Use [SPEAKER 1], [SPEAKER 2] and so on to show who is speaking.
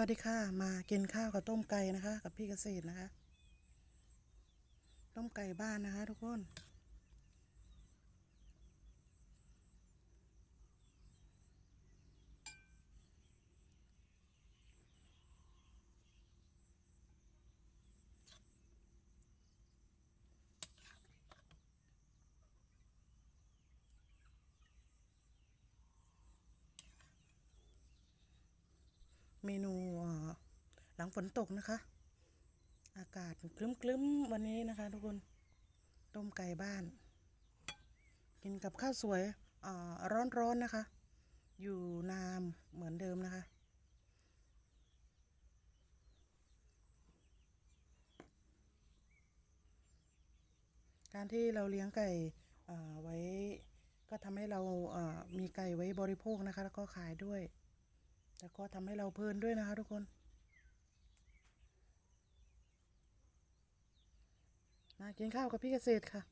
[SPEAKER 1] วัสดีค่ะ มากินข้าวกับต้มไก่นะคะ กับพี่เกษตรนะคะ ต้มไก่บ้านนะคะ ทุกคน เมนู งฝนตกนะคะ อากาศคลึ้มๆวันนี้นะคะ ทุกคนต้มไก่บ้าน กินกับข้าวสวยเอ่อร้อนๆนะคะ อยู่นามเหมือนเดิมนะคะ การที่เราเลี้ยงไก่ไว้ก็ทำให้เรามีไก่ไว้บริโภคนะคะ แล้วก็ขายด้วยแต่ก็ทำให้เราเพลินด้วยนะคะทุกคน มากินข้าวกับพี่เกษตรค่ะ